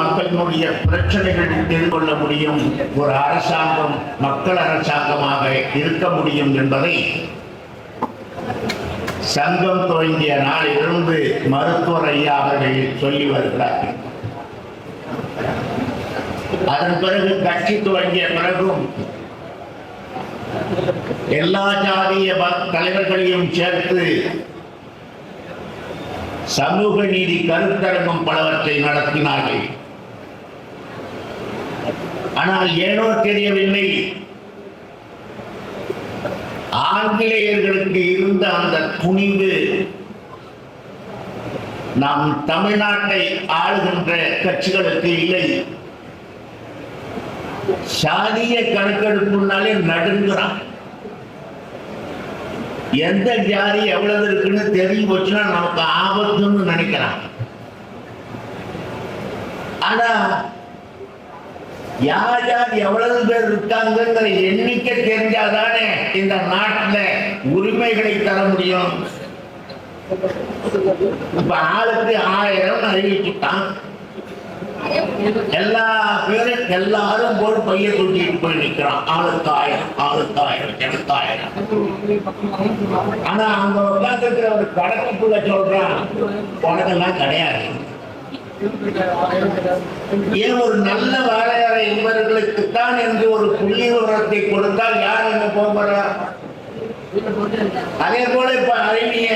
மக்களினுடைய பிரச்சனைகள் எதிர்கொள்ள முடியும். ஒரு அரசாங்கம் மக்கள் அரசாங்கமாக இருக்க முடியும் என்பதை சங்கம் துவங்கிய நாளிலிருந்து மருத்துவர் ஐயா அவர்கள் சொல்லி வருகிறார்கள். அதன் பிறகு கட்சி துவங்கிய பிறகும் எல்லா ஜாதிய தலைவர்களையும் சேர்த்து சமூக நீதி கருத்தரங்கம் பலவற்றை நடத்தினார்கள். ஆனால் ஏனோ தெரியவில்லை ஆங்கிலேயர்களுக்கு இருந்த அந்த துணிவு நம் தமிழ்நாட்டை ஆளுகின்ற கட்சிகளுக்கு இல்லை. சாதிய கணக்கெடுப்புனாலே நடுங்குறான். எந்த ஜாதி எவ்வளவு இருக்குன்னு தெரிஞ்சு போச்சுன்னா நமக்கு ஆபத்துன்னு நினைக்கிறான். ஆனா யார் யார் எவ்வளவு பேர் இருக்காங்கிற எண்ணிக்கை தெரிஞ்சாதானே இந்த நாட்டுல உரிமைகளை தர முடியும். இப்ப ஆளுக்கு ஆயிரம் அறிவிச்சுட்டான். எல்லா பேரும் எல்லாரும் போய் பைய தூக்கிட்டு போய் நிக்கிறான். ஆளுக்கு ஆயிரம் ஆளுக்கு ஆயிரம் எனக்கு ஆனா அங்க உட்காந்துருக்கிற ஒரு கணக்குக்குள்ள சொல்றான் உனக்கெல்லாம் கிடையாது. ஏன் ஒரு நல்ல வாழையறை இவர்களுக்குத்தான் என்று ஒரு புள்ளி விவரத்தை கொடுத்தால் யார் அங்க போகிறா அதே போல இப்ப அறிவிய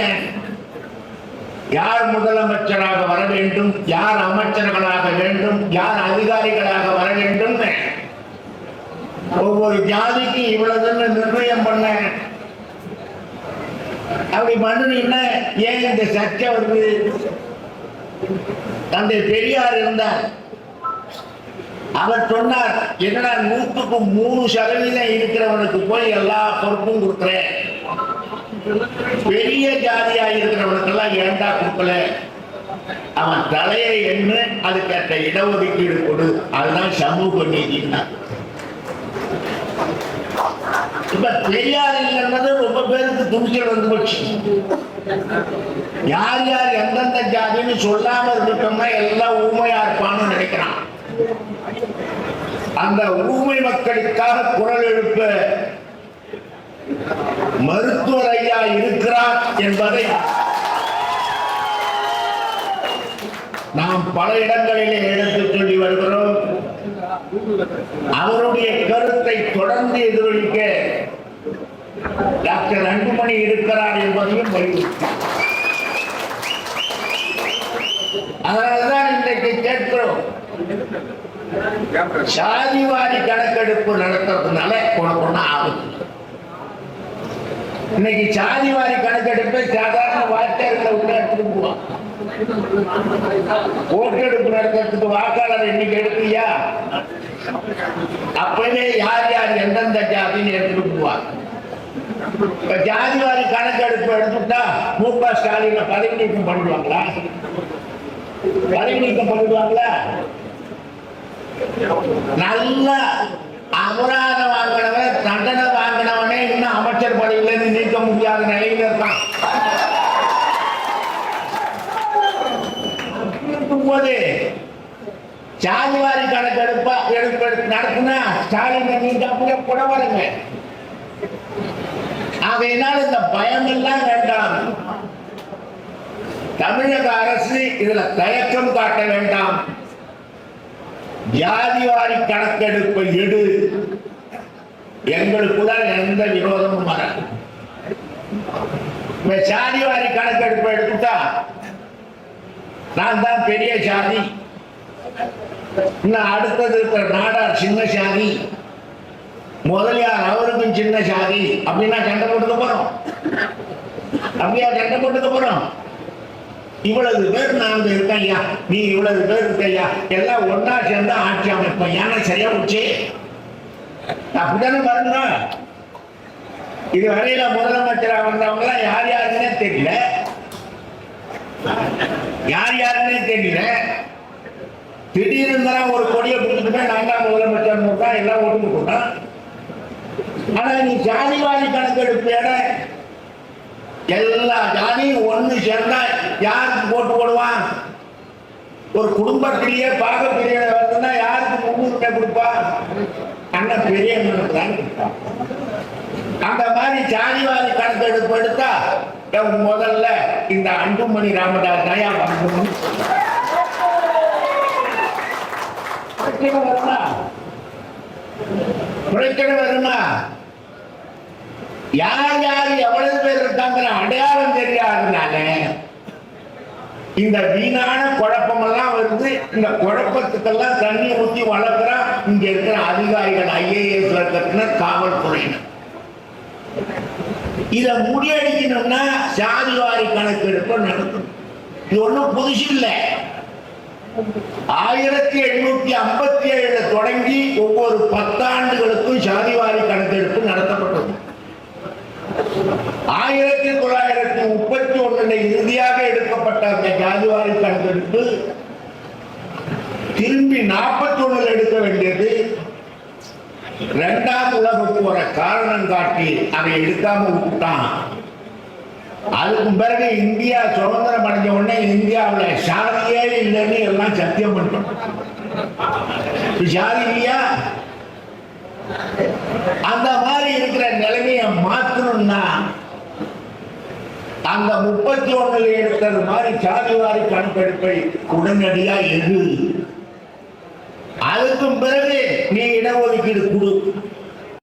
யார் முதலமைச்சராக வர வேண்டும்? யார் அமைச்சர்களாக வேண்டும்? யார் அதிகாரிகளாக வர வேண்டும்? ஒவ்வொரு ஜாதிக்கு இவ்வளவுன்னு நிர்ணயம் பண்ண. அப்படி பண்ணுனீங்கன்னா ஏன் இந்த சர்ச்சை வருது? தந்தை பெரியார் இருந்தார். அவர் சொன்னார் என்னடா நூற்றுக்கு மூணு சதவீதம் இருக்கிறவனுக்கு போய் எல்லா பொறுப்பும் கொடுக்குறேன். பெரிய ஜாதியா இருக்கிறவனுக்கெல்லாம் ஏண்டா கொடுக்கல? அவன் தலையை எண்ணு அதுக்கேற்ற இடஒதுக்கீடு கொடு. அதுதான் சமூக நீதினா இப்ப பெரியார் இல்லைன்றது ரொம்ப பேருக்கு துணிச்சல் வந்து போச்சு யார் யார் எந்தெந்த ஜாதின்னு சொல்லாம இருந்துட்டோம்னா எல்லாம் ஊமையா இருப்பான்னு நினைக்கிறான். அந்த ஊமை மக்களுக்காக குரல் எழுப்ப மருத்துவர் ஐயா இருக்கிறார் என்பதை நாம் பல இடங்களிலே எடுத்து சொல்லி வருகிறோம். அவருடைய கருத்தை தொடர்ந்து எதிரொலிக்க டாக்டர் அன்புமணி இருக்கிறார் என்பதையும் வலியுறுத்தி அதனால்தான் இன்றைக்கு கேட்கிறோம். சாதிவாரி கணக்கெடுப்பு நடத்துறதுனால உனக்கு பொண்ணா ஆகுது இன்னைக்கு சாதிவாரி கணக்கெடுப்பை சாதாரண வாக்காளர்களை உள்ள எடுத்துட்டு போவான் ஓட்டெடுப்பு நடத்துறதுக்கு வாக்காளர் இன்னைக்கு எடுப்பியா அப்பவே யார் யார் எந்தெந்த ஜாதின்னு எடுத்துட்டு போவாங்க. ஜாதிவாரி கணக்கெடுப்பு எடுத்துட்டா மு க ஸ்டாலின் பதவி நீக்கம் பண்ணிடுவாங்களா? பதவி நீக்கம் பண்ணிடுவாங்களா? நல்ல அபராதம் வாங்கினவன் தண்டனை வாங்கினவனே இன்னும் அமைச்சர் பதவியில இருந்து நீக்க முடியாத நிலையில இருக்கான். இருக்கும்போது சாதிவாரி கணக்கெடுப்பா எடுப்பு நடத்தினா ஸ்டாலின் நீங்க அப்படியே கூட வருங்க ஆகையினால் இந்த பயம் எல்லாம் வேண்டாம். தமிழக அரசு இதுல தயக்கம் காட்ட வேண்டாம். ஜாதிவாரி கணக்கெடுப்பை எடு. எங்களுக்குள்ள எந்த விரோதமும் வராது. சாதிவாரி ஜாதிவாரி கணக்கெடுப்பை எடுத்துட்டா நான் தான் பெரிய சாதி இன்னும் அடுத்தது இருக்கிற நாடார் சின்ன சாதி முதலியார் அவருக்கும் சின்ன சாதி. அப்படின்னா சண்டை போட்டுக்க போறோம் அப்படியா சண்டை போட்டுக்க போறோம் இவ்வளவு பேர் நாங்க இருக்கையா நீ இவ்வளவு பேர் இருக்கையா எல்லாம் ஒன்னா சேர்ந்து ஆட்சி அமைப்போம். ஏன்னா சரியா போச்சு. அப்படித்தானே பாருங்க. இது வரையில முதலமைச்சரா வந்தவங்க எல்லாம் யார் யாருன்னே தெரியல. யார் யாருன்னே தெரியல. திடீர்னு தான் ஒரு கொடியை பிடிச்சிட்டு போய் முதலமைச்சர் எல்லாம் ஓட்டு போட்டான் ஆனா நீ ஜாதிவாரி கணக்கெடுப்பேட எல்லா ஜாதியும் ஒண்ணு சேர்ந்தா யாருக்கு போட்டு போடுவான்? ஒரு குடும்பத்திலேயே பாக பெரிய வருதுன்னா யாருக்கு முன்னுரிமை கொடுப்பா அண்ணன் பெரிய அந்த மாதிரி ஜாதிவாதி கணக்கெடுப்பு எடுத்தா இவன் முதல்ல இந்த அன்புமணி ராமதாஸ் தயா வரணும் பிரச்சனை வருமா? பிரச்சனை வருமா? யார் யார் எவ்வளவு பேர் இருக்காங்கிற அடையாளம் தெரியாதனால இந்த வீணான குழப்பமெல்லாம் வருது இந்த குழப்பத்துக்கெல்லாம் தண்ணி ஊத்தி வளர்க்குறான் இங்க இருக்கிற அதிகாரிகள் ஐஏஎஸ் கட்டினர் காவல்துறையினர். இத முடியடிக்கணும்னா சாதிவாரி கணக்கெடுப்பு நடக்கும் இது ஒண்ணும் புதுசு இல்லை. ஆயிரத்தி எண்ணூத்தி ஐம்பத்தி ஏழுல தொடங்கி ஒவ்வொரு பத்தாண்டு சாதிவாரி கணக்கெடுப்பு நடத்தப்பட்டது ஆயிரத்தி தொள்ளாயிரத்தி முப்பத்தி ஒன்றில் இறுதியாக எடுக்கப்பட்ட அந்த ஜாதிவாரி கணக்கெடுப்பு திரும்பி நாற்பத்தி ஒண்ணுல எடுக்க வேண்டியது. இரண்டாம் உலக போற காரணம் காட்டி அதை எடுக்காம விட்டான். அதுக்கு பிறகு இந்தியா சுதந்திரம் அடைஞ்ச உடனே இந்தியாவில் சாதியே இல்லைன்னு எல்லாம் சத்தியம் பண்ணிட்டோம். இப்ப சாதி இல்லையா? அந்த மாதிரி இருக்கிற நிலைமையை மாத்தணும்னா அந்த முப்பத்தி ஒண்ணுல எடுத்தது மாதிரி சாதிவாரி கணக்கெடுப்பை உடனடியா எது அதுக்கும் பிறகு நீ இடஒதுக்கீடு கொடு.